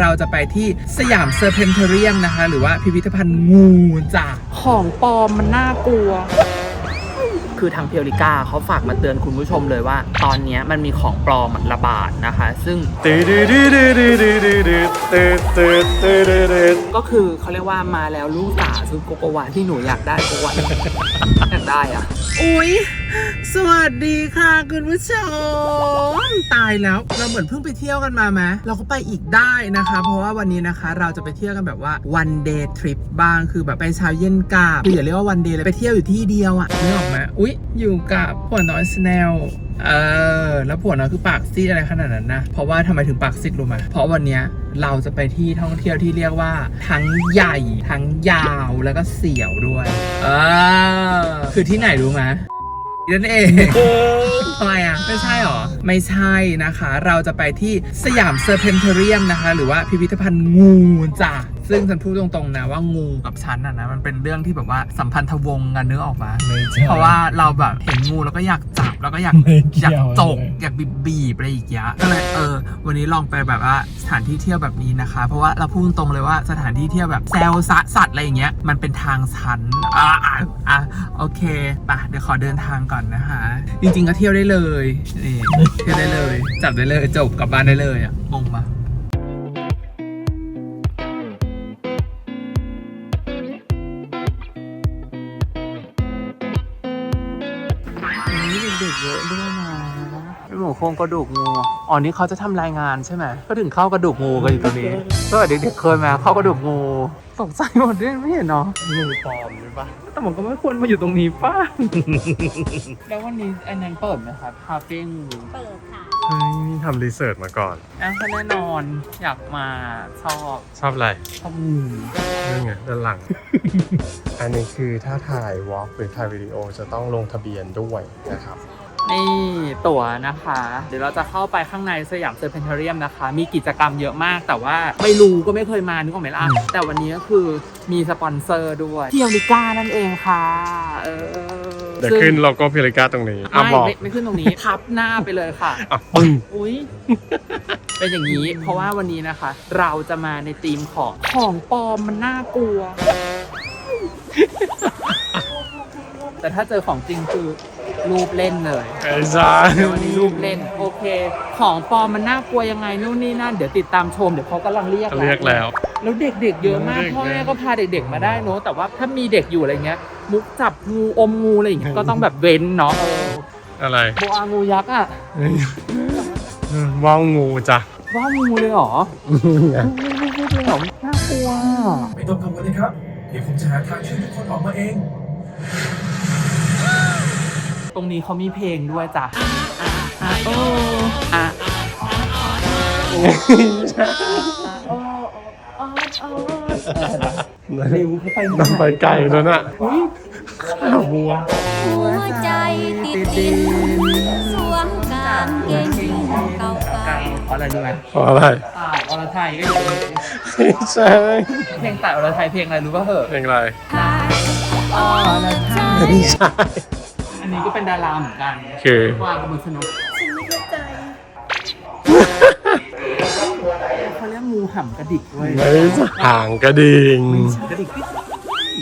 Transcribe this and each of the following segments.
เราจะไปที่สยามเซอร์เพนเทเรียมนะคะ หรือว่าพิพิธภัณฑ์งูจ้ะของปลอมมันน่ากลัว คือทางเพียวริก้าเขาฝากมาเตือนคุณผู้ชมเลยว่า ตอนนี้มันมีของปลอมระบาดนะคะ ซึ่ง ก็คือเขาเรียกว่ามาแล้วลูกตาซุปโกโกวาที่หนูอยากได้โกวาอยากได้อะ อุ้ย สวัสดีค่ะคุณผู้ชม ตายแล้วเราเหมือนเพิ่งไปเที่ยวกันมาไหมเราก็ไปอีกได้นะคะ เพราะว่าวันนี้นะคะ เราจะไปเที่ยวกันแบบว่า one day trip บ้างคือแบบไปเช้าเย็นกลับคืออย่าเรียกว่า one day เลยไปเที่ยวอยู่ที่เดียวอะนึกออกไหมอุ๊ย อยู่กับผัวน้อยสแนลเออแล้วผัวน้อยคือปากซีดอะไรขนาดนั้นนะ เพราะว่าทำไมถึงปากซีดรู้ไหมเพราะวันนี้เราจะไปที่ท่องเที่ยวที่เรียกว่าทั้งใหญ่ ทั้งยาวแล้วก็เสียวด้วย เออ คือที่ไหนรู้ไหม นั่นเองทำไมอะ ไม่ใช่หรอ ไม่ใช่นะคะ เราจะไปที่สยามเซอร์เพนเทเรียมนะคะ หรือว่าพิพิธภัณฑ์งูจ้ะซึ่งฉันพูดตรงๆนะว่างูกับฉันอะนะมันเป็นเรื่องที่แบบว่าสัมพันธวงศ์กันเนื้อออกมาไม่ใช่เพราะว่าเราแบบเห็นงูแล้วก็อยากจับแล้วก็อยากไม่เกี่อยากยวจกเลยอยากบีบบีบอะไรอีกอย่างก็เลยเออ วันนี้ลองไปแบบว่าสถานที่เที่ยวแบบนี้นะคะ เพราะว่าเราพูดตรงๆเลยว่าสถานที่เที่ยวแบบแซวซะสัตว์อะไรอย่างเงี้ยมันเป็นทางชันอะอะอะโอเคไปะเดี๋ยวขอเดินทางก่อนนะคะ จริงๆก็เที่ยวได้เลยนี่เที่ยวได้เลย จับได้เลยจบกลับบ้านได้เลยอะงงปะนี่เด็กๆเยอะด้วยนะเป็นหมูโครงกระดูกงูอ๋อนี่เขาจะทำรายงานใช่ไหมก็ถึงเข้ากระดูกงูกันอยู่ตรงนี้ก็เด็กๆเคยมาเข้ากระดูกงู ตกใจหมดด้วยไม่เห็นเนาะงูปลอมหรือปะแต่ผมก็ไม่ควรมาอยู่ตรงนี้ป้า แล้ววันนี้อันนั้นเปิดไหมครับคาเฟ่งูเปิดค่ะเฮ้ยนี่ทำรีเสิร์ชมาก่อนอะก็แน่นอนอยากมาชอบชอบอะไรชอบงูนี่ไงด้านหลัง อันนี้คือถ้าถ่ายวอล์กหรือถ่ายวิดีโอจะต้องลงทะเบียนด้วยนะครับ นี่ตั๋วนะคะ เดี๋ยวเราจะเข้าไปข้างในสยามเซอร์เพนเทเรียมนะคะ มีกิจกรรมเยอะมาก แต่ว่าไม่รู้ก็ไม่เคยมานึกออกไหมล่ะแต่วันนี้ก็คือมีสปอนเซอร์ด้วยเที่ยวลิก้านั่นเองค่ะเออเดี๋ยวขึ้นโลโก้พิริก้าตรงนี้อะไม่บอกไม่ไม่ขึ้นตรงนี้ทับหน้าไปเลยค่ะอะปึ้งอุ้ยเป็นอย่างนี้ เพราะว่าวันนี้นะคะ เราจะมาในธีมของของปลอมมันน่ากลัว แต่ถ้าเจอของจริงคือ รูปเล่นเลยไอ้ใช่เดี๋ยววันนี้รูปเล่น โอเค ของปลอมมันน่ากลัวยังไงนู่นนี่นั่นเดี๋ยวติดตามชมเดี๋ยวเขากำลังเรียกเรียกแล้ว แล้วเด็กๆเยอะมากเด็กๆพ่อแม่ก็พาเด็กๆมาได้เนอะแต่ว่าถ้ามีเด็กอยู่อะไรเงี้ย มุกจับงูอมงูอะไรอย่างเงี้ยก็ต้องแบบเว้นเนาะเอออะไรโบอางูยักษ์อะเฮ้ยว่าวงูจ้ะว่างูเลยเหรอไงงูเลยเหรอน่ากลัวไม่ต้องกังวลนะครับ เดี๋ยวผมจะหาทางช่วยทุกคนออกมาเอง ตรงนี้เขามีเพลงด้วยจ้ะอะอะโอ้โอะนิ้วเขาไปต้องไปไกลแล้วน่ะอุ้ยข้าววัวหัวใจติดดินสวมกางเกงยีนเก่าไก่เพราะอะไรรู้ไหมเพราะอะไรตายอรไทยก็อยู่ตรงนี้ไม่ใช่เพลงตายอรไทยเพลงอะไรรู้ป่ะเหอะเพลงอะไรๆค่ะอรไทยไม่ใช่อั นนี้ก็เป็นดาราเหมือนกันคือวางกับมือสนุกเขาเรียกงูห่ำกระดิกเว้ยไม่ใช่ห่างกระดิ่งกระดิกปิ๊ด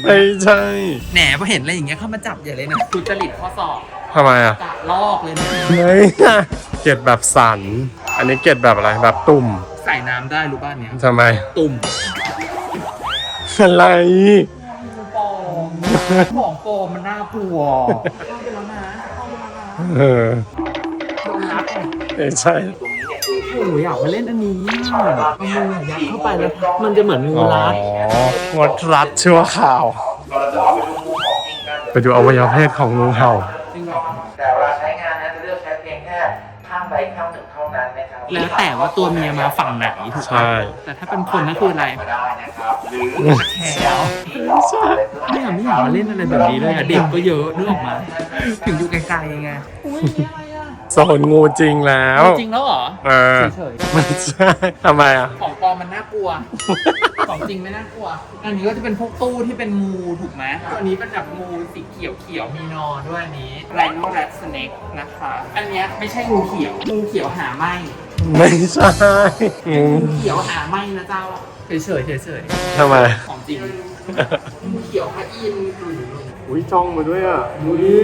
ไม่ใช่แหนพอเห็นอะไรอย่างเงี้ยเข้ามาจับอย่าเลยนะทุจริตข้อสอบทำไมอะกะลอกเลยนะไม่ใช่เกล็ดแบบสัน อันนี้เกล็ดแบบอะไรแบบตุ่ม ใส่น้ำได้รู้ป่ะเนี้ยทำไม ตุ่มอะไรปลอม ของปลอมมันน่ากลัวเข้าไปแล้วนะเข้าไปแล้วนะเออโดนรัดไงไม่ใช่ โอ้ยอยากมาเล่นอันนี้อะเอามือยัดเข้าไปแล้ว มันจะเหมือนงูอ๋อรัดงดรัดชั่วข่าว ไปดูอวัยวะเพศของงูเห่า จริงเหรอแต่เวลาใช้งานนะจะเลือกใช้เพียงแค่ข้างใดข้างหนึ่งเท่านั้นนะครับแล้วแต่ว่าตัวเมียมาฝั่งไหนถูกใช่ปะแต่ถ้าเป็นคนนั่นคืออะไร ก็ได้นะครับ หรือแขวไม่อยากไม่อยากมาเล่นอะไรแบบนี้เลยอะเด็กก็เยอะนึกออกมา ถึงอยู่ไกลๆไงอุ้ยนี่อะไรอะโซนงูจริงแล้ว จริงแล้วเหรอเออเฉยไม่ใช่ทำไมอะ ๆของปลอมมันน่ากลัว ของจริงไม่น่ากลัว อันนี้ก็จะเป็นพวกตู้ที่เป็นงูถูกไหมอันนี้เป็นแบบงูสีเขียวเขียวๆมีนอด้วยอันนี้ไรโนแรดสเน็กนะคะ อันเนี้ยไม่ใช่งูเขียว งูเขียวหาไม่ไม่ใช่งูเขียวหาไม่นะเจ้า เฉยเฉยเฉยทำไมๆของจริงงูเขียวพระอินทร์อุ้ยจ้องมาด้วยอะ ดูดิ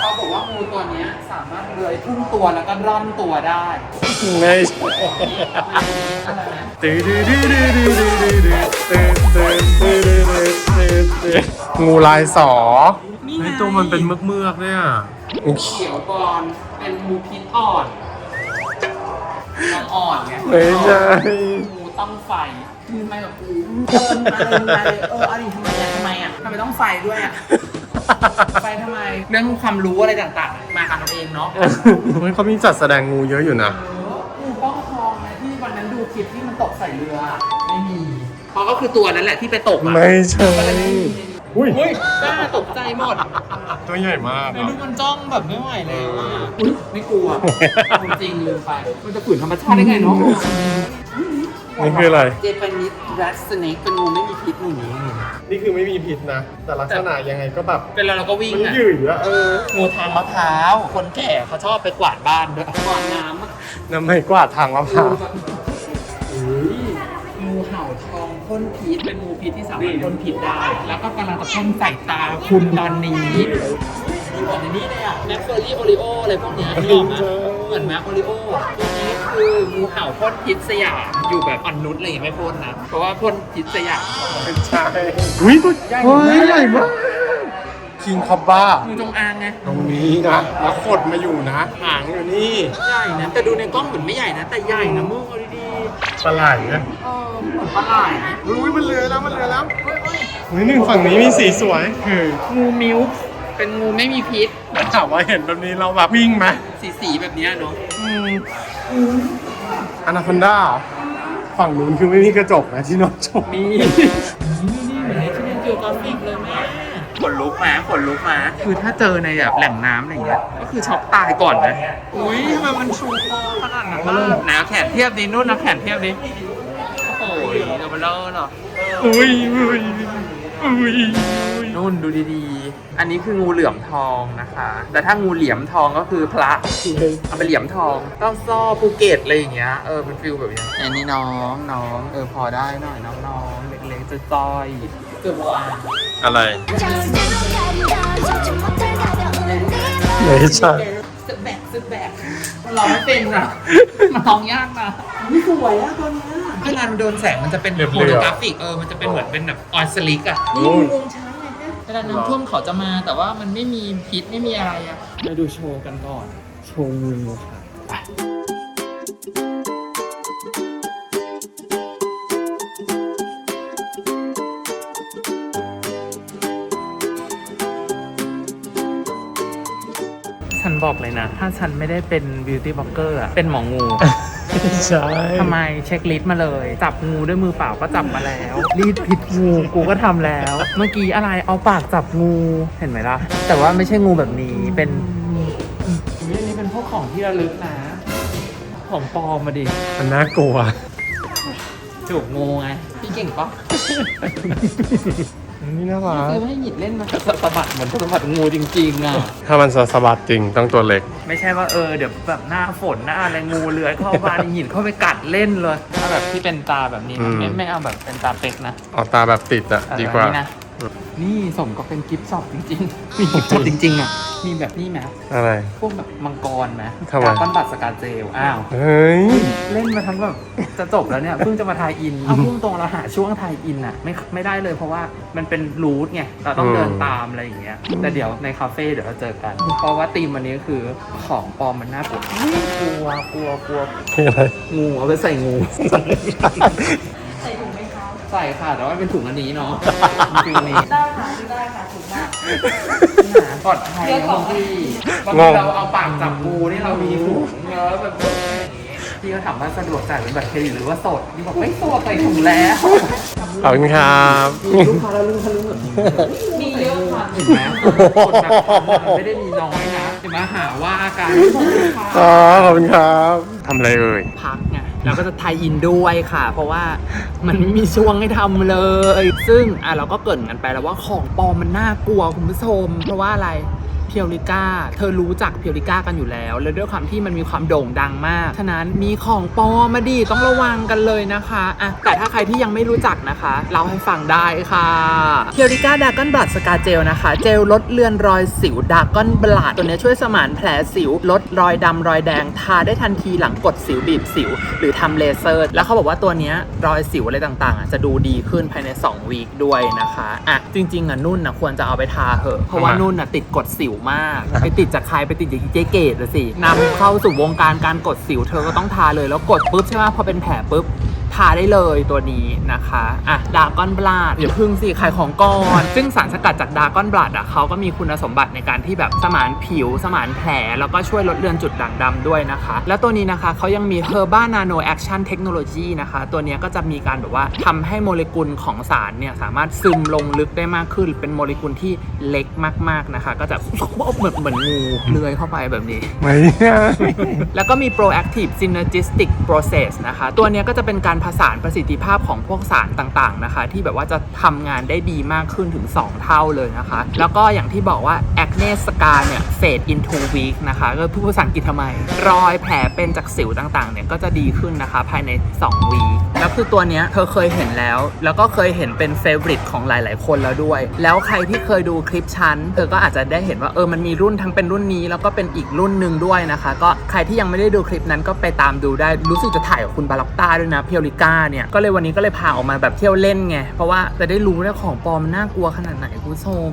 เขาบอกว่างูตัวเนี้ยสามารถเลื้อยพุ่งตัวแล้วก็ร่อนตัวได้ไม่ใช่ตื้อดื้อดื้อดื้อดื้อดื้อดื้อดื้อตื้อตื้อตื้อดื้อดื้อตื้อตื้องูลายสอนี่ไงไอตัวมันเป็นเมือกเมือกๆเนี่ยงูเขียวบอลเป็นงูพิษอ่อนน้องอ่อนไงไม่ใช่งูต้องไฟ ทำไมแบบกูเดินมาเลยมาเลยเออเอาดิทำไมอะทำไมอะทำไมต้องไฟด้วยอะไฟทำไมเรื่องความรู้อะไรต่างๆมากันเอาเองเนาะ เฮ้ยเขามีจัดแสดงงูเยอะอยู่นะ งูป้องทองนะที่วันนั้นดูคลิปที่มันตกใส่เรือไม่มีเพราะก็คือตัวนั้นแหละที่ไปตกอะไม่ใช่อุ้ยเฮ้ยกล้าตกใจหมดตัวใหญ่มากในอะรูปมันจ้องแบบไม่ไหวแล้วอะอุ๊ยไม่กลัวจริงลืมไปมันจะฝืนธรรมชาติได้ไงเนาะ นี่คืออะไร เจแปนิสแรดสเนกเป็นงูไม่มีพิษหนูนี้ นี่คือไม่มีพิษนะ แต่ลักษณะยังไงก็แบบเป็นเราเราก็วิ่งมันอะหยื่ออะเออ งูทางมะพร้าว คนแก่เขาชอบไปกวาดบ้านด้วยกวาดน้ำอะน้ำไม่กวาดทางมะพร้าวงูเห่าทองพ่นพิษเป็นงูพิษที่สามารถพ่นพิษได้ แล้วก็กำลังจะพ่นใส่ตาคุณตอนนี้เหมือนในนี้เลยอะแมคเฟอรี่โอริโออะไรพวกเนี้ยที่ออกมา เหมือนแมคโอริโอตัวนี้คืองูเห่าพ่นพิษสยามอยู่แบบอ่อนนุชอะไรอย่างเงี้ยไม่พ่นนะ เพราะว่าพ่นพิษสยามไม่ใช่อุ้ยตัวเฮ้ยใหญ่มากคิงคอบบ้างูจงอางไงตรงนี้นะแล้วขดมาอยู่นะหางอยู่นี่ใหญ่นะแต่ดูในกล้องเหมือนไม่ใหญ่นะ แต่ใหญ่นะมึงเอาดีปลาไหลนะๆเออเหมือนปลาไหลอุ้ยมันเลือแล้วมันเลือแล้วนี่หนึ่งฝั่งนี้มีสีสวยคือ งูมิวส์เป็นงูไม่มีพิษ ถามว่าเห็นแบบนี้เราแบบวิ่งไหมสีสีๆแบบเนี้ยเนาะอนาคอนด้าฝั่งนู้นคือไม่มีกระจกนะที่นอนจบมีนี่เหมือนในที่เรียนเกี่ยวกับฟิกเลยแม่ขนลุกมาขนลุกมา คือถ้าเจอในแบบแหล่งน้ำอะไรอย่างเงี้ย ก็คือช็อกตายก่อนนะ อุ้ยทำไมมันชูคอขนาดนั้นล่ะไหนเอาแขนเทียบดินู่นเอาแขนเทียบดิ โอ้ยเดี๋ยวมันเลอะเนาะอุ้ยอุ้ยอุ้ย นุ่นดูดีๆ อันนี้คืองูเหลือมทองนะคะ แต่ถ้างูเหลี่ยมทองก็คือพระเอาไปเหลี่ยมทองเต้าซ่อภูเก็ตอะไรอย่างเงี้ย เออเป็นฟิลแบบนี้อันนี้น้องน้องเออพอได้หน่อยน้องน้องเล็กๆจะจอยเกือบวอะไร ไม่ใช่สึกแบกสึกแบกมันร้องไม่เป็นอะ มันร้องยากนะนี่สวยอะตอนนี้เวลามันโดนแสงมันจะเป็นโฟโตกราฟิกเออมันจะเป็นเหมือนเป็นแบบออนสลิกอะนี่มุมช้า เวลาน้ำท่วมเขาจะมา แต่ว่ามันไม่มีพิษไม่มีอะไรอะมาดูโชว์กันก่อน โชว์งูค่ะฉันบอกเลยนะ ถ้าฉันไม่ได้เป็นบิวตี้บล็อกเกอร์อะเป็นหมองูไม่ ใช่ทำไมเช็คลิสต์มาเลย จับงูด้วยมือเปล่าก็จับมาแล้ว รีดพิษงูกูก็ทำแล้ว เมื่อกี้อะไรเอาปากจับงูเห็นไหมล่ะ แต่ว่าไม่ใช่งูแบบนี้เป็นอุ๊ยอันนี้เป็นพวกของที่ระลึกนะ ของปลอมมาดิ มันน่ากลัว จูบงูไง พี่เก่งปะ นี่น่ารักซื้อมาให้หยิดเล่นมาสะบัดเหมือนสะบัดงูจริงๆอะถ้ามันสะบัดจริงต้องตัวเล็ก ไม่ใช่ว่าเออเดี๋ยวแบบหน้าฝนหน้าอะไรงูเลื้อยเข้าบ้านหยินเข้าไปกัดเล่นเลยถ้าแบบที่เป็นตาแบบนี้นะอืมไม่ไม่เอาแบบเป็นตาเป็กนะเอาตาแบบติดอะเออดีกว่านี่นะนี่สมก็เป็นกิฟต์ช็อปจริงๆมีกิฟต์ช็อปจริงๆอะ มีแบบนี้ไหมอะไร พวกแบบมังกรไหมทำไม การปั้นบัตรสกาเจล อ้าว เฮ้ย เล่นมาทั้งแบบจะจบแล้วเนี่ย เพิ่งจะมาทายอิน เอาพุ่งตรงเราหาช่วงทายอินอะไม่ไม่ได้เลยเพราะว่ามันเป็นรูทไง เราต้องอืมเดินตามอะไรอย่างเงี้ย แต่เดี๋ยวในคาเฟ่เดี๋ยวเราเจอกัน เพราะว่าธีมวันนี้คือของปลอมมันน่ากลัวกลัวกลัวกลัว คืออะไร งูเอาไปใส่งู ใส่ค่ะ แต่ว่าเป็นถุงอันนี้เนาะถุงอันนี้ได้ค่ะได้ค่ะถุงมากปลอดภัยนะบางทีบางทีเราเอาปากจับงูนี่เรามีถุงแล้วแบบพี่ก็ถามว่าสะดวกจ่ายเป็นบัตรเครดิตหรือว่าสดพี่บอกไม่สดใส่ถุงแล้วขอบคุณครับมีลูกค้าแล้วลืมทะลึ่งแบบนี้มีเยอะค่ะเห็นไหมคนแบบมันไม่ได้มีน้อยนะจะมาหาว่าการอ๋อขอบคุณครับทำอะไรเอ่ยพักไง เราก็จะไทยอินด้วยค่ะ เพราะว่ามันไม่มีช่วงให้ทำเลย ซึ่งอะเราก็เกิดกันไปแล้วว่าของปลอมมันน่ากลัวคุณผู้ชม เพราะว่าอะไร เพียวริก้า เธอรู้จักเพียวริก้ากันอยู่แล้ว แล้วด้วยความที่มันมีความโด่งดังมาก ฉะนั้นมีของปลอมมาดีต้องระวังกันเลยนะคะอะแต่ถ้าใครที่ยังไม่รู้จักนะคะเล่าให้ฟังได้ค่ะ เพียวริก้าดากอนบลัดสกาเจลนะคะ เจลลดเลือนรอยสิวดากอนบลัดตัวนี้ช่วยสมานแผลสิว ลดรอยดำรอยแดง ทาได้ทันทีหลังกดสิวบีบสิว หรือทำเลเซอร์ แล้วเขาบอกว่าตัวเนี้ยรอยสิวอะไรต่างๆอะจะดูดีขึ้นภายใน2วีคด้วยนะคะอะจริงๆอะนุ่นนะควรจะเอาไปทาเหอะเพราะว่าทำไมนุ่นน่ะติดกดสิวมาก ไปติดจากใครไปติดจากเจ๊เกดอะสินำเข้าสู่วงการการกดสิวเธอก็ต้องทาเลยแล้วกดปุ๊บใช่ไหมพอเป็นแผลปุ๊บ ทาได้เลยตัวนี้นะคะอะดากอนบลัดอย่าพึ่งสิขายของก่อน ซึ่งสารสกัดจากดากอนบลัดอะเขาก็มีคุณสมบัติในการที่แบบสมานผิว สมานแผล แล้วก็ช่วยลดเลือนจุดด่างดำด้วยนะคะ แล้วตัวนี้นะคะเขายังมี Herba Nano Action Technology นะคะ ตัวเนี้ยก็จะมีการแบบว่าทำให้โมเลกุลของสารเนี่ยสามารถซึมลงลึกได้มากขึ้น เป็นโมเลกุลที่เล็กมากๆนะคะ ก็จะเหมือนเหมือนงูเลื้อยเข้าไปแบบนี้ไม่ใช่แล้วก็มี proactive synergistic process นะคะ ตัวเนี้ยก็จะเป็นการผสานประสิทธิภาพของพวกสารต่างๆนะคะ ที่แบบว่าจะทำงานได้ดีมากขึ้นถึง 2 เท่าเลยนะคะ แล้วก็อย่างที่บอกว่า acne scar เนี่ย fade into week นะคะก็พูดภาษาอังกฤษทำไม รอยแผลเป็นจากสิวต่างๆเนี่ยก็จะดีขึ้นนะคะภายใน 2 วีแล้วคือตัวเนี้ยเธอเคยเห็นแล้ว แล้วก็เคยเห็นเป็น favorite ของหลาย ๆ คนแล้วด้วย แล้วใครที่เคยดูคลิปฉันเธอก็อาจจะได้เห็นว่าเออมันมีรุ่นทั้งเป็นรุ่นนี้แล้วก็เป็นอีกรุ่นหนึ่งด้วยนะคะ ก็ใครที่ยังไม่ได้ดูคลิปนั้นก็ไปตามดูได้รู้สึกจะถ่ายกับคุณบาล็อกต้าด้วยนะเพียวริก้าเนี่ยก็เลยวันนี้ก็เลยพาออกมาแบบเที่ยวเล่นไง เพราะว่าจะได้รู้ว่าของปลอมน่ากลัวขนาดไหนคุณผู้ชม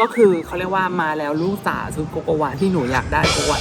ก็คือเขาเรียกว่ามาแล้วลูกสาวชุดโกโกวาที่หนูอยากได้โกโกวา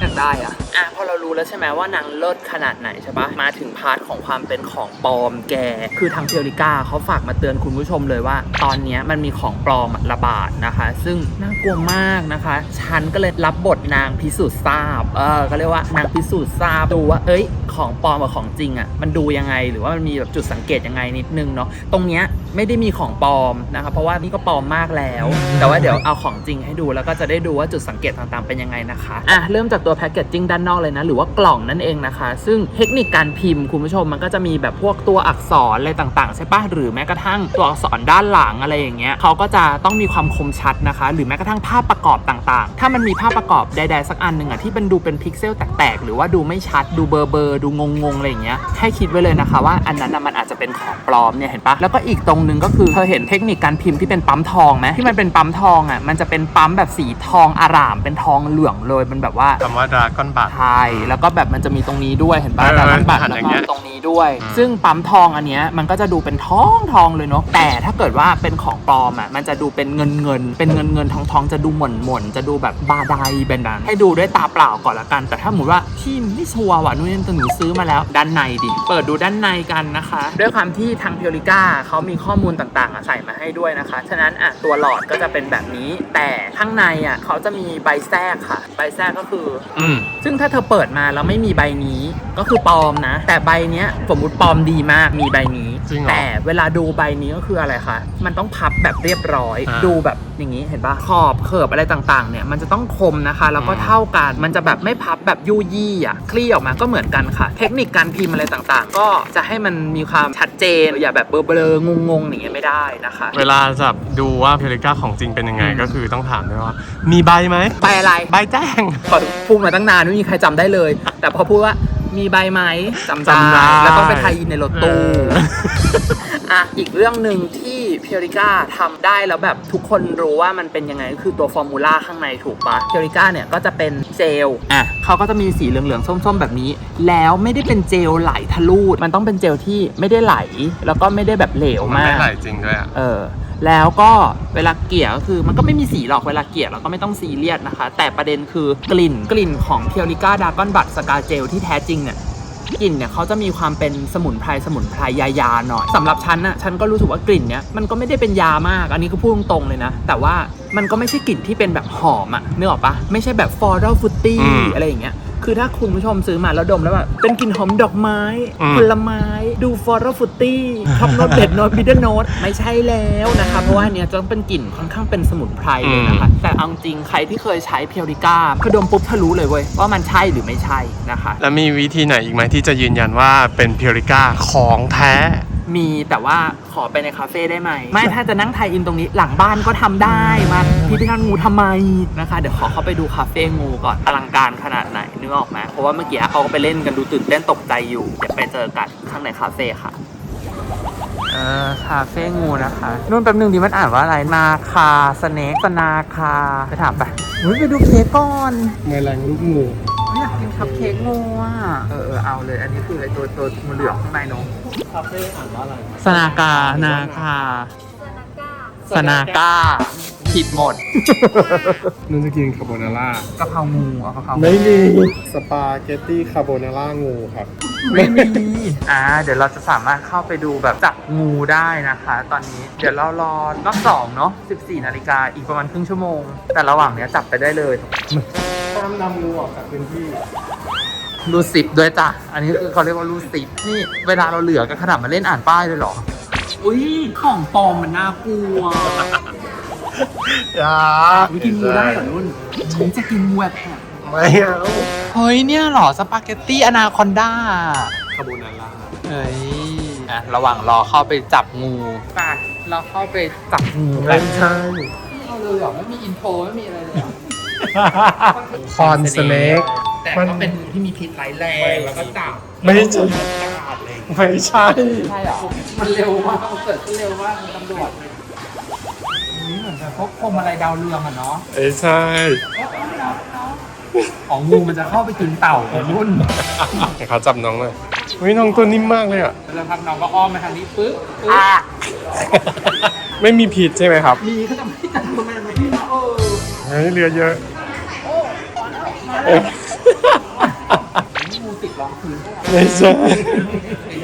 อยา ได้อะอะพอเรารู้แล้วใช่ไหมว่านางเลิศขนาดไหนใช่ปะมาถึงพาร์ทของความเป็นของปลอมแก คือทางเพียวริก้าเขาฝากมาเตือนคุณผู้ชมเลยว่า ตอนนี้มันมีของปลอมระบาดนะคะ ซึ่งน่ากลัวมากนะคะ ฉันก็เลยรับบทนางพิสูจน์ทราบ เออก็เรียกว่านางพิสูจน์ทราบดูว่า เอ้ย ของปลอมกับของจริงอะมันดูยังไงหรือว่ามันมีแบบจุดสังเกตยังไงนิดนึงเนาะตรงเนี้ยไม่ได้มีของปลอมนะคะเพราะว่านี่ก็ปลอมมากแล้ว แต่ว่าเดี๋ยวเอาของจริงให้ดูแล้วก็จะได้ดูว่าจุดสังเกตต่างๆเป็นยังไงนะคะอะเริ่มจากตัวแพคเกจจิ้งด้านนอกเลยนะ หรือว่ากล่องนั่นเองนะคะ ซึ่งเทคนิคการพิมพ์คุณผู้ชมมันก็จะมีแบบพวกตัวอักษรอะไรต่างๆ ใช่ปะหรือแม้กระทั่งตัวอักษรด้านหลังอะไรอย่างเงี้ยเขาก็จะต้องมีความคมชัดนะคะ หรือแม้กระทั่งภาพประกอบต่างๆ ถ้ามันมีภาพประกอบใดๆสักอันหนึ่งอะที่เป็นดูเป็นพิกเซลแตกๆ หรือว่าดูไม่ชัดดูเบอร์เบอร์ดูงงๆอะไรอย่างเงี้ยให้คิดไว้เลยนะคะว่าอันนั้นน่ะมันอาจจะเป็นของปลอมเนี่ยเห็นปะแล้วก็อีกตรงหนึงก็คือเธอเห็นเทคนิคการพิมพ์ที่เป็นปั๊มทองไหมที่มันเป็นปั๊มทองอะมันจะเป็นปั๊มแบบสีทองอร่ามเป็นทองเหลืองเลยมันแบบว่าคำว่าดราก้อนบัตใช่แล้วก็แบบมันจะมีตรงนี้ด้วยเห็นปะเออดาร์บัตหันแล้วอย่างเงี้ก็ยตรงนี้ด้วย อืม ซึ่งปั๊มทองอันเนี้ยมันก็จะดูเป็นทองทองเลยเนาะแต่ถ้าเกิดว่าเป็นของปลอมอะมันจะดูเป็นเงินเงินเป็นเงินเงินทองทองจะดูหม่นหม่นจะดูแบบบาไดเป็นดันให้ดูด้วยตาเปล่าก่อนละกัน แต่ถ้าหมูว่าพี่ไม่ชัวร์ว่ะนู่นนี่แต่หนูซื้อมาแล้ว ด้านในดิเปิดดูด้านในกันนะคะ ด้วยความที่ทางเพียวริก้าเขามีข้อมูลต่างๆอะใส่มาให้ด้วยนะคะฉะนั้นอะตัวหลอดก็จะเป็นแบบนี้ แต่ข้างในอะเขาจะมีใบแทรกค่ะ ใบแทรกก็คืออืม ซึ่งถ้าเธอเปิดมาแล้วไม่มีใบนี้ก็คือปลอมนะ แต่ใบเนี้ยสมมติปลอมดีมากมีใบนี้ จริงเหรอแต่เวลาดูใบนี้ก็คืออะไรคะ มันต้องพับแบบเรียบร้อย อ่า ดูแบบ อย่างนี้เห็นปะขอบเขิบอะไรต่างๆเนี่ยมันจะต้องคมนะคะ แล้วก็อืมเท่ากันมันจะแบบไม่พับแบบยู่ยี่อะคลี่ออกมาก็เหมือนกันค่ะ เทคนิคการพิมพ์อะไรต่างๆ ก็จะให้มันมีความชัดเจนอย่าแบบเบลอๆงงๆอย่างเงี้ยไม่ได้นะคะ เวลาจะดูว่าเพลิก้าของจริงเป็นยังไงอืมก็คือต้องถามด้วยว่า มีใบไหมใบอะไรใบแจ้งพอพูดมาตั้งนานไม่มีใครจำได้เลย แต่พอพูดว่ามีใบไหมจำจำได้ได้แล้วต้องไปไทยอินในรถตู้เอออะอีกเรื่องหนึ่งที่เพียริก้าทำได้แล้วแบบทุกคนรู้ว่ามันเป็นยังไงก็คือตัวฟอร์มูล่าข้างในถูกปะเพียริก้าเนี่ยก็จะเป็นเจลอะเขาก็จะมีสีเหลืองๆส้มๆแบบนี้ แล้วไม่ได้เป็นเจลไหลทะลุมันต้องเป็นเจลที่ไม่ได้ไหล แล้วก็ไม่ได้แบบเหลวมันมาไม่กไหลจริงด้วยอะเออแล้วก็เวลาเกลี่ยก็คือมันก็ไม่มีสีหรอกเวลาเกลี่ยเราก็ไม่ต้องซีเรียสนะคะ แต่ประเด็นคือกลิ่นกลิ่นของเพียวริก้าดากอนบัตสกาเจลที่แท้จริงเนี่ย กลิ่นเนี่ยเขาจะมีความเป็นสมุนไพรสมุนไพรยายาๆหน่อยสำหรับฉันน่ะฉันก็รู้สึกว่ากลิ่นเนี้ยมันก็ไม่ได้เป็นยามาก อันนี้ก็พูดตรงๆเลยนะ แต่ว่ามันก็ไม่ใช่กลิ่นที่เป็นแบบหอมอะนึกออกปะไม่ใช่แบบฟอร์ดอลฟุตตี้อืมอะไรอย่างเงี้ย คือถ้าคุณผู้ชมซื้อมาแล้วดมแล้วแบบเป็นกลิ่นหอมดอกไม้อืมผลไม้ ดูฟอร์ดอลฟุตตี้ท็อปโนตเด็ดโนตบิดเดิลโนตไม่ใช่แล้วนะคะเพราะว่าอันเนี้ยจะต้องเป็นกลิ่นค่อนข้างเป็นสมุนไพรเลยนะคะแต่เอาจริงใครที่เคยใช้เพียวริก้าคือดมปุ๊บเธอรู้เลยเว้ยว่ามันใช่หรือไม่ใช่นะคะ แล้วมีวิธีไหนอีกไหมที่จะยืนยันว่าเป็นเพลิก้าของแท้ มีแต่ว่าขอไปในคาเฟ่ได้ไหม ไม่ถ้าจะนั่งไทยอินตรงนี้หลังบ้านก็ทำได้มาพิพิธภัณฑ์งูทำไมนะคะ เดี๋ยวขอเข้าไปดูคาเฟ่งูก่อนอลังการขนาดไหน นึกออกไหมเพราะว่าเมื่อกี้เขาก็ไปเล่นกันดูตื่นเต้นตกใจอยู่เดี๋ยวไปเจอกันข้างในคาเฟ่ค่ะเออคาเฟ่งูนะคะนู่นแป๊บนึงดีมันอ่านว่าอะไรนาคาสเนกสนาคาไปถามไปอุ๊ยไปดูเค้กก่อนแมลงลูกงูอยากกินคัพเค้กงูอะเออเออเอาเลย อันนี้คือไอตัวตัวงูเหลืองข้างในเนอะคาเฟ่อ่านว่าอะไรสนากานาคาสนากา ผิดหมดนุ่นจะกินคาโบนาร่ากะเพรางูอะกะเพรางูไม่มีสปาเกตตี้คาโบนาร่างูครับ ไม่มีอ่าเดี๋ยวเราจะสามารถเข้าไปดูแบบจับงูได้นะคะ ตอนนี้เดี๋ยวเรารอรอบสองเนาะ14นาฬิกาอีกประมาณครึ่งชั่วโมง แต่ระหว่างเนี้ยจับไปได้เลยห้ามนำงูออกจากพื้นที่รูสิบด้วยจ้ะ อันนี้คือเขาเรียกว่ารูสิบนี่เวลาเราเหลือกันขนาดมาเล่นอ่านป้ายเลยเหรอ อุ้ยของปลอมมันน่ากลัว อย่าวิกินงูได้เหรอนุ่นฉันจะกินงูแบบแอบไม่เอาเฮ้ยเนี่ยเหรอสปาเกตตี้อนาคอนด้าคาโบนาร่าเฮ้ยอะระหว่างรอเข้าไปจับงูไปเราเข้าไปจับงูกัไม่นใช่เอาเลยเหรอไม่มีอินโทรไม่มีอะไรเลยเหรอคอนสเนกแต่ก็เป็นงูที่มีพิษร้ายแรงแล้วก็จับไม่ใช่ขาดเลยไม่ใช่ใช่เหรอมันเร็วมากมันเกิดขึ้นเร็วมากมันตำรวจ นี่เหมือนกับพวกพวงมาลัยดาวเรืองอะเนาะไม่ใช่ ของงูมันจะเข้าไปกินเต่าของนุ่น ให้เขาจับน้องเลยเฮ้ยน้องตัวนิ่มมากเลยอะ แล้วพักน้องก็อ้อมมาทางนี้ปึ๊บปึ๊บไม่มีผิดใช่ไหมครับมีเขาจะไม่จับมือมันไม่ที่เออเฮ้ยเรือเยอะงูติดรองพื้นไม่ใช่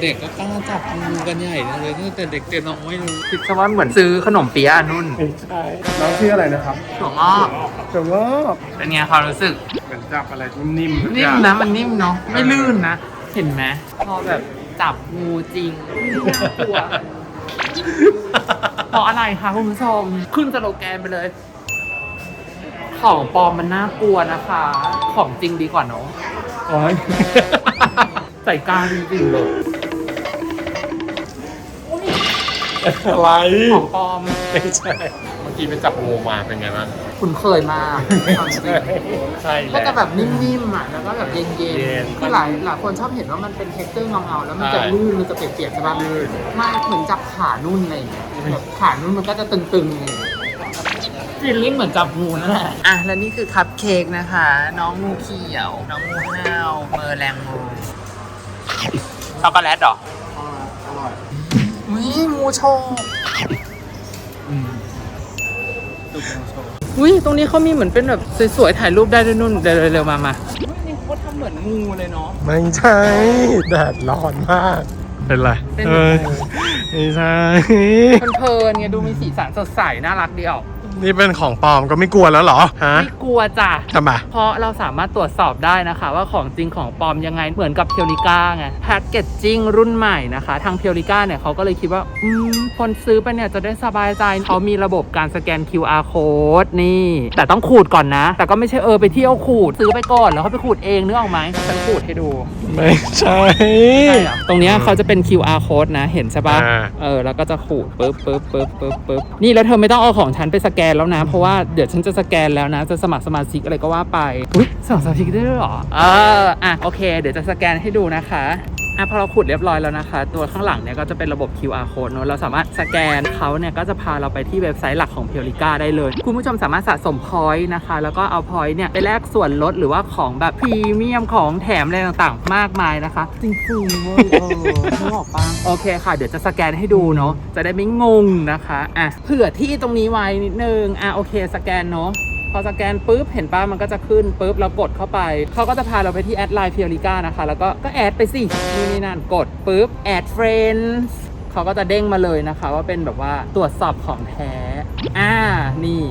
เด็กๆก็กล้าจับงูกันใหญ่เลยตั้งแต่เด็กๆน้อยเลยคิดซะว่าเหมือนซื้อขนมเปี๊ยะนุ่นไม่ใช่น้องชื่ออะไรนะครับถั่วงอกแต่ว่าเป็นไงความรู้สึกเหมือนจับอะไรนิ่มๆทุกอนิ่มย่างนะมันนิ่มเนาะไม่ลื่นนะ เห็นไหมพอแบบจับงูจริงน่ากลัวเพราะอะไรคะคุณผู้ชมขึ้นสโลแกนไปเลย ของปลอมมันน่ากลัวนะคะ ของจริงดีกว่าเนาะโอ้ยใส่กลางจริงๆเลย อะไรของปลอมไม่ใช่เมื่อกี้ไปจับงูมาเป็นไงบ้างคุณเคยมากความจริงใช่แหก็ละ จะแบบนิ่มๆอะแล้วก็แบบเย็นเย็นๆคือหลายหลายคนชอบเห็นว่ามันเป็นเท็กเจอร์เงาๆแล้วมันจะใช่ ลื่นมันจะเปียกๆใช่ป่ะลื่นไม่เหมือนจับขานุ่นอะไรอย่างเงี้ยแบบขานุ่นมันก็จะตึงๆอะไรอย่างเงี้ยฟีลลิ่งเหมือนจับงูนั่นแหละอะและนี่คือคัพเค้กนะคะ น้องงูเขียว น้องงูห้าวเมอร์แรงงูช็อกโกแลตเหรออร่อยอุ้ย งูโชว์อุ้ยตรงนี้เขามีเหมือนเป็นแบบสวยๆถ่ายรูปได้ด้วยนุ่นเร็วๆๆมามานี่เขาทำเหมือนงูเลยเนาะ ไม่ใช่แดดร้อนมาก เป็นไรเป็นเออไม่ใช่เพลินๆไงดูมีสีสันสดใสน่ารักดีออก นี่เป็นของปลอมก็ไม่กลัวแล้วเหรอฮะไม่กลัวจ้ะทำไมเพราะเราสามารถตรวจสอบได้นะคะ ว่าของจริงของปลอมยังไงเหมือนกับเพียวริก้าไงแพ็กเกจจิ้งรุ่นใหม่นะคะ ทางเพียวริก้าเนี่ยเขาก็เลยคิดว่าอืมคนซื้อไปเนี่ยจะได้สบายใจเขามีระบบการสแกน QR code นี่ แต่ต้องขูดก่อนนะ แต่ก็ไม่ใช่เออไปเที่ยวขูดซื้อไปก่อนแล้วเขาไปขูดเองนึกออกไหมฉันขูดให้ดูไม่ใช่ตรงเนี้ยเขาจะเป็น QR code นะ เห็นใช่ปะอ่า เออแล้วก็จะขูดปึ๊บปึ๊บปึ๊บปึ๊บปึ๊บนี่แล้วเธอไม่ต้องเอาของฉันไปสแกนแล้วนะ เพราะว่าเดี๋ยวฉันจะสแกนแล้วนะ จะสมัครสมาชิกอะไรก็ว่าไป อุ้ยสมัครสมาชิกได้ด้วยเหรอ เออ อะ โอเค เดี๋ยวจะสแกนให้ดูนะคะ อะพอเราขุดเรียบร้อยแล้วนะคะ ตัวข้างหลังเนี่ยก็จะเป็นระบบ QR code เนอะเราสามารถสแกนเขาเนี่ยก็จะพาเราไปที่เว็บไซต์หลักของเพียวริก้าได้เลย คุณผู้ชมสามารถสะสมพอยต์นะคะ แล้วก็เอาพอยต์เนี่ยไปแลกส่วนลดหรือว่าของแบบพรีเมียมของแถมอะไรต่างๆ มากมายนะคะ จริงๆเว้ยเออนึกออกปะโอเคค่ะ เดี๋ยวจะสแกนให้ดูเนาะจะได้ไม่งงนะคะอะเผื่อที่ตรงนี้ไว้นิดนึงอะโอเคสแกนเนาะ พอสแกนปุ๊บเห็นป้ามันก็จะขึ้นปุ๊บเรากดเข้าไป เขาก็จะพาเราไปที่แอดไลน์เพียริก้านะคะ แล้วก็ก็แอดไปสินี่นี่นั่นกดปุ๊บแอดเฟรนด์เขาก็จะเด้งมาเลยนะคะ ว่าเป็นแบบว่าตรวจสอบของแท้ อ่านี่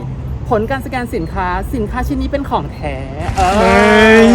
ผผลการสแกนสินค้าสินค้าชิ้นนี้เป็นของแท้เออเฮ้ย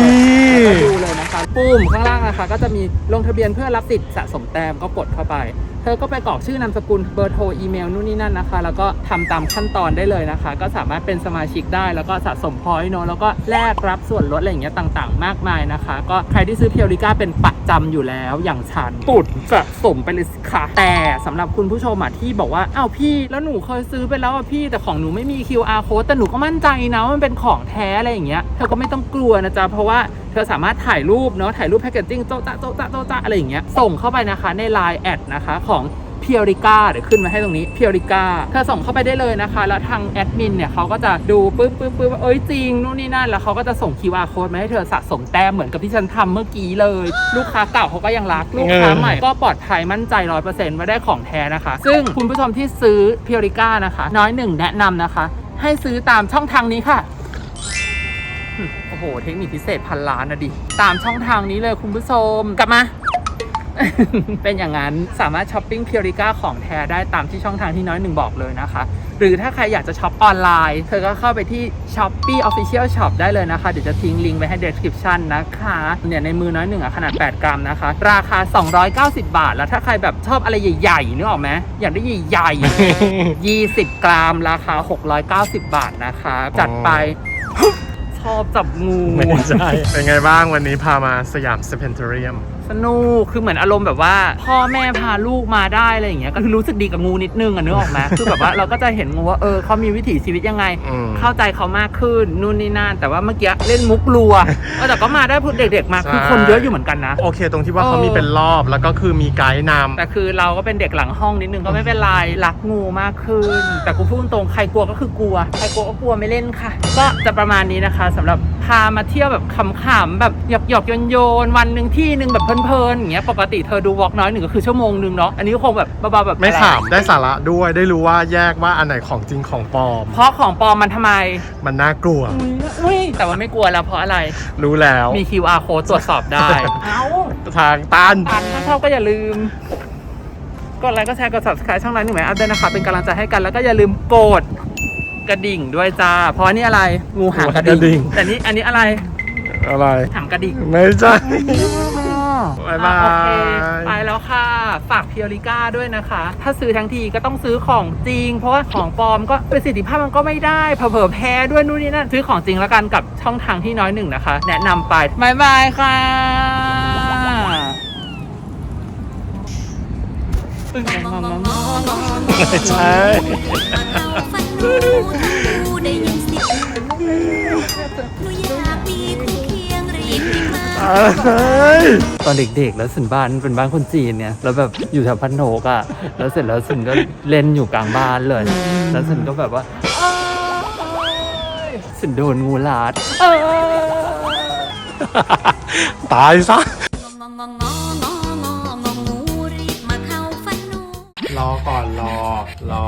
แล้วก็ดูเลยนะคะปุ่มข้างล่างนะคะ ก็จะมีลงทะเบียนเพื่อรับสิทธิ์สะสมแต้มก็กดเข้าไปเธอก็ไปกรอกชื่อนามสกุลเบอร์โทรอีเมลนู่นนี่นั่นนะคะ แล้วก็ทำตามขั้นตอนได้เลยนะคะ ก็สามารถเป็นสมาชิกได้แล้วก็สะสมพอยต์เนอะแล้วก็แลกรับส่วนลดอะไรอย่างเงี้ยต่างๆ มากมายนะคะ ก็ใครที่ซื้อเพียวริก้าเป็นประจำอยู่แล้วอย่างฉันตุดสะสมไปเลยสิค่ะ แต่สำหรับคุณผู้ชมอะที่บอกว่าอ้าวพี่แล้วหนูเคยซื้อไปแล้วอะพี่แต่ของหนูไม่มี QR code แต่หนูก็มั่นใจนะว่ามันเป็นของแท้อะไรอย่างเงี้ยเธอก็ไม่ต้องกลัวนะจ๊ะเพราะว่าเธอสามารถถ่ายรูปเนาะถ่ายรูปแพคเกจจิ้งโจ๊ะจ๊ะโจ๊ะจ๊ะโจ๊ะจ๊ะอะไรอย่างเงี้ยส่งเข้าไปนะคะใน Line แอดนะคะของเพียริก้าเดี๋ยวขึ้นมาให้ตรงนี้เพียริก้าเธอส่งเข้าไปได้เลยนะคะ แล้วทางแอดมินเนี่ยเขาก็จะดูปึ๊บปึ๊บปึ๊บว่าเอ้ยจริงนู่นนี่นั่น แล้วเขาก็จะส่ง QR code มาให้เธอสะสมแต้มเหมือนกับที่ฉันทำเมื่อกี้เลย ลูกค้าเก่าเขาก็ยังรัก ลูกค้าใหม่ก็ปลอดภัยมั่นใจร้อยเปอร์เซ็นต์ว่าได้ของแท้นะคะ ซึ่งคุณผู้ชมที่ซื้อเพียริก้านะคะ น้อยหนึ่งแนะนำนะคะ ให้ซื้อตามช่องทางนี้ค่ะโอ้โห เทคนิคพิเศษพันล้านนะดิ ตามช่องทางนี้เลยคุณผู้ชม กลับมา เป็นอย่างนั้นสามารถช้อปปิ้งเพียริก้าของแท้ได้ตามที่ช่องทางที่น้อยหนึ่งบอกเลยนะคะ หรือถ้าใครอยากจะช็อปออนไลน์ เธอก็เข้าไปที่ Shopee Official Shop ได้เลยนะคะ เดี๋ยวจะทิ้งลิงก์ไว้ให้ description นะคะเนี่ยในมือน้อยหนึ่งอะขนาด 8 กรัมนะคะ ราคา 290 บาท แล้วถ้าใครแบบชอบอะไรใหญ่ๆนึกออกไหมอยากได้ใหญ่ๆ 20 กรัมราคา 690 บาทนะคะ จัดไปชอบจับงูไม่ใช่เป็นไงบ้างวันนี้พามาสยามสเปนเทเรียม สนุกคือเหมือนอารมณ์แบบว่า พ่อแม่พาลูกมาได้อะไรอย่างเงี้ยก็คือรู้สึกดีกับงูนิดนึงอะนึกออกไหมคือแบบว่าเราก็จะเห็นงูว่าเออเขามีวิถีชีวิตยังไง อืม เข้าใจเขามากขึ้นนู่นนี่นั่นแต่ว่าเมื่อกี้เล่นมุกลัวเออแต่ก็มาได้พูดเด็กๆมาคือคนเยอะอยู่เหมือนกันนะ โอเค ตรงที่ว่าเออเขามีเป็นรอบแล้วก็คือมีไกด์นำ แต่คือเราก็เป็นเด็กหลังห้องนิดนึงก็ไม่เป็นไรรักงูมากขึ้น แต่กูพูดตรงๆใครกลัวก็คือกลัว ใครกลัวก็กลัวไม่เล่นค่ะ ก็จะประมาณนี้นะคะสำหรับพามาเที่ยวแบบขำๆแบบหยอกหยอกๆโยนๆวันหนึ่งที่หนึ่งแบบเพลินๆอย่างเงี้ยปกติเธอดูวอล์กน้อยหนึ่งก็คือชั่วโมงหนึ่งเนาะอันนี้ก็คงแบบเบาๆแบบไม่ขำได้สาระด้วยได้รู้ว่าแยกว่าอันไหนของจริงของปลอม เพราะของปลอมมันทำไมมันน่ากลัว อุ้ยแต่ว่าไม่กลัวแล้วเพราะอะไรรู้แล้วมี QR code ตรวจสอบได้เอ้าทางตันตันถ้าชอบก็อย่าลืมกดไลค์ก็แชร์กด subscribe ช่องไลน์หนึ่งไหมอัพด้วยนะคะเป็นกำลังใจให้กันแล้วก็อย่าลืมกดกระดิ่งด้วยจ้า เพราะอันนี่อะไรงูหางกระกระดิ่ดิ่งงแต่นี่อันนี้อะไรอะไรหางกระดิ่ง ไม่ใช่ บ๊ายบายโอเคไปแล้วค่ะ ฝากเพียริก้าด้วยนะคะ ถ้าซื้อทั้งทีก็ต้องซื้อของจริง เพราะว่าของปลอมก็ประสิทธิภาพมันก็ไม่ได้เผลอๆแพ้ด้วยนู่นนี่นั่นซื้อของจริงแล้วกันกับช่องทางที่น้อยหนึ่งนะคะ แนะนำไปบายบายค่ะไม่ใช่ฟันดูทั้งดูได้ยินเสียงหนูอยาก ตอนเด็กๆ แล้วสินบ้านเป็นบ้านคนจีนเนี่ย แล้วแบบอยู่แถวพันโหนกอะ่ะ แล้วเสร็จแล้วสินก็เล่นอยู่กลางบ้านเลย แล้วสินก็แบบว่าอ้ายสินโดนงูลาดเอ้ยตายซะงองงองงองงองงงูรีบมาเข้าฟันหนูรอก่อนรอรอ